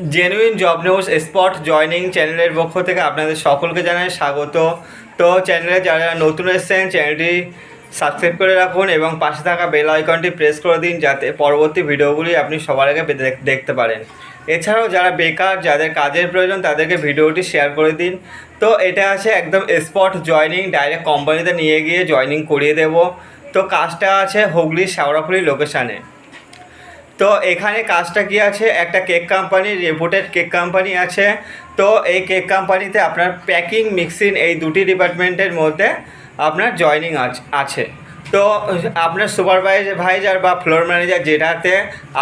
Genuine job news spot joining চ্যানেলের পক্ষ থেকে আপনাদের সকলকে জানাই স্বাগত। তো চ্যানেলে যারা নতুন এসেছেন চ্যানেলটি সাবস্ক্রাইব করে রাখুন এবং পাশে থাকা বেল আইকনটি প্রেস করে দিন যাতে পরবর্তী ভিডিওগুলি আপনি সবার আগে দেখ- দেখতে পারেন। এছাড়াও যারা বেকার, যাদের কাজের প্রয়োজন, তাদেরকে ভিডিওটি শেয়ার করে দিন। তো এটা আছে একদম স্পট জয়নিং ডাইরেক্ট কোম্পানিতে নিয়ে গিয়ে জয়নিং করিয়ে দেব। তো কাজটা আছে হুগলি শেওড়াফুলি লোকেশানে তো এখানে কাজটা কি আছে? একটা cake company reputed cake company আছে। তো এই কেক কোম্পানিতে আপনার প্যাকিং মিক্সিং এই দুটি ডিপার্টমেন্টের মধ্যে আপনার জয়নিং আছে তো আপনার সুপারভাইজার ভাইজার বা ফ্লোর ম্যানেজার যেটাতে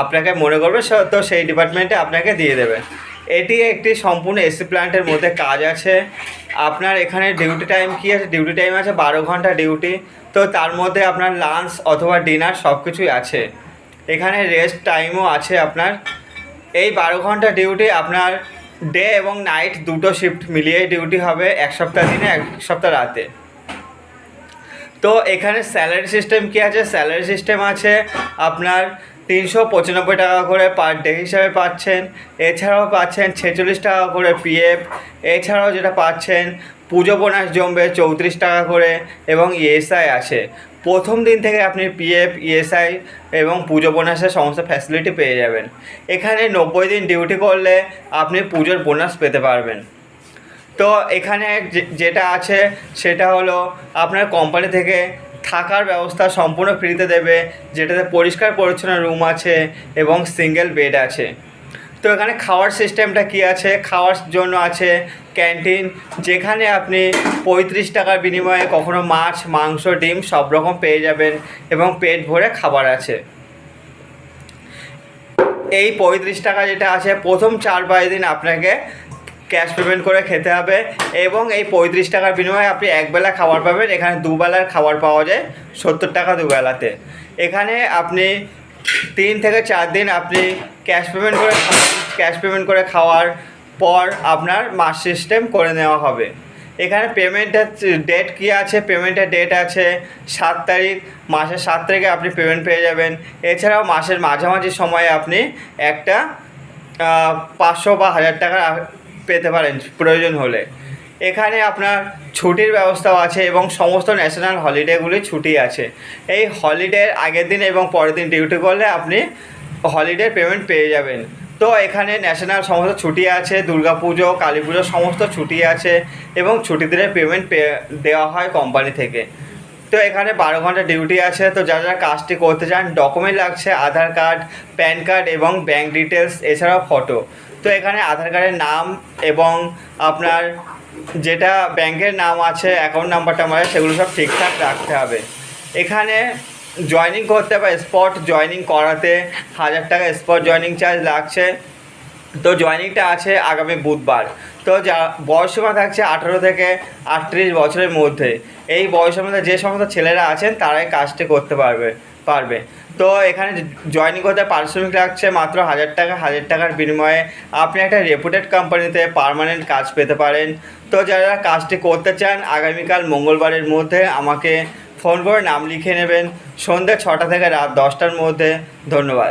আপনাকে মনে করবে তো সেই ডিপার্টমেন্টে আপনাকে দিয়ে দেবে। এটি একটি সম্পূর্ণ এসি প্ল্যান্টের মধ্যে কাজ আছে। আপনার এখানে ডিউটি টাইম কি আছে? ডিউটি টাইম আছে বারো ঘণ্টা ডিউটি তো তার মধ্যে আপনার লাঞ্চ অথবা ডিনার সব কিছুই আছে। এখানে রেস্ট টাইমও আছে আপনার। এই বারো ঘণ্টা ডিউটি আপনার ডে এবং নাইট দুটো শিফট মিলিয়ে ডিউটি হবে এক সপ্তাহ দিনে, এক সপ্তাহ রাতে। তো এখানে স্যালারি সিস্টেম কি আছে? স্যালারি সিস্টেম আছে আপনার তিনশো পঁচানব্বই টাকা করে পার ডে হিসাবে পাচ্ছেন। এছাড়াও পাচ্ছেন ছেচল্লিশ টাকা করে পিএফ এছাড়াও যেটা পাচ্ছেন, পুজো বোনাস জমবে চৌত্রিশ টাকা করে এবং ইএসআই আছে প্রথম দিন থেকে আপনি পিএফ ইএসআই এবং পুজো বোনাসের সমস্ত ফ্যাসিলিটি পেয়ে যাবেন। এখানে নব্বই দিন ডিউটি করলে আপনি পুজোর বোনাস পেতে পারবেন। তো এখানে যেটা আছে সেটা হলো আপনার কোম্পানি থেকে থাকার ব্যবস্থা সম্পূর্ণ ফ্রিতে দেবে, যেটাতে পরিষ্কার পরিচ্ছন্ন রুম আছে এবং সিঙ্গেল বেড আছে। তো এখানে খাওয়ার সিস্টেমটা কি আছে? খাওয়ার জন্য আছে ক্যান্টিন যেখানে আপনি পঁয়ত্রিশ টাকার বিনিময়ে কখনো মাছ, মাংস, ডিম সব রকম পেয়ে যাবেন এবং পেট ভরে খাবার আছে। এই পঁয়ত্রিশ টাকা যেটা আছে, প্রথম চার পাঁচ দিন আপনাকে ক্যাশ পেমেন্ট করে খেতে হবে এবং এই পঁয়ত্রিশ টাকার বিনিময়ে আপনি একবেলা খাবার পাবেন। এখানে দুবেলার খাবার পাওয়া যায়, সত্তর টাকা দুবেলাতে। এখানে আপনি তিন থেকে চার দিন আপনি ক্যাশ পেমেন্ট করে ক্যাশ পেমেন্ট করে খাওয়ার পর আপনার মাস সিস্টেম করে নেওয়া হবে। এখানে পেমেন্টের ডেট কী আছে? পেমেন্টের ডেট আছে সাত তারিখ, মাসের সাত তারিখে আপনি পেমেন্ট পেয়ে যাবেন। এছাড়াও মাসের মাঝামাঝি সময়ে আপনি একটা পাঁচশো বা হাজার টাকা পেতে পারেন, প্রয়োজন হলে। এখানে আপনার ছুটির ব্যবস্থাও আছে এবং সমস্ত ন্যাশনাল হলিডেগুলি ছুটি আছে। এই হলিডের আগের দিন এবং পরের দিন ডিউটি করলে আপনি হলিডের পেমেন্ট পেয়ে যাবেন। তো এখানে ন্যাশনাল সমস্ত ছুটি আছে, দুর্গাপুজো কালী পুজো সমস্ত ছুটি আছে এবং ছুটি দিনের পেমেন্ট দেওয়া হয় কোম্পানি থেকে। তো এখানে বারো ঘণ্টা ডিউটি আছে, তো যারা যারা কাজটি করতে চান ডকুমেন্ট লাগছে, আধার কার্ড প্যান কার্ড এবং ব্যাঙ্ক ডিটেলস এছাড়াও ফটো তো এখানে আধার কার্ডের নাম এবং আপনার যেটা ব্যাংকের নাম আছে অ্যাকাউন্ট নাম্বারটা আছে সেগুলো সব ঠিকঠাক রাখতে হবে। এখানে জয়নিং করতে বা স্পট জয়নিং করাতে। হাজার টাকা স্পট জয়নিং চার্জ লাগছে। তো জয়নিংটা আছে আগামী বুধবার। তো যা বয়সসীমা থাকছে আঠেরো থেকে আটত্রিশ বছরের মধ্যে। এই বয়সের মধ্যে যে সমস্ত ছেলেরা আছেন, তারাই কাজটি করতে পারবে। পারবে। তো এখানে জয়নিং করতে পারিশ্রমিক লাগছে মাত্র হাজার টাকা, হাজার টাকার বিনিময়ে আপনি একটা রেপুটেড কোম্পানিতে পারমানেন্ট কাজ পেতে পারেন। তো যারা কাজটি করতে চান, আগামীকাল মঙ্গলবারের মধ্যে আমাকে ফোন করে নাম লিখে নেবেন। সন্ধ্যে ছটা থেকে রাত দশটার মধ্যে। ধন্যবাদ।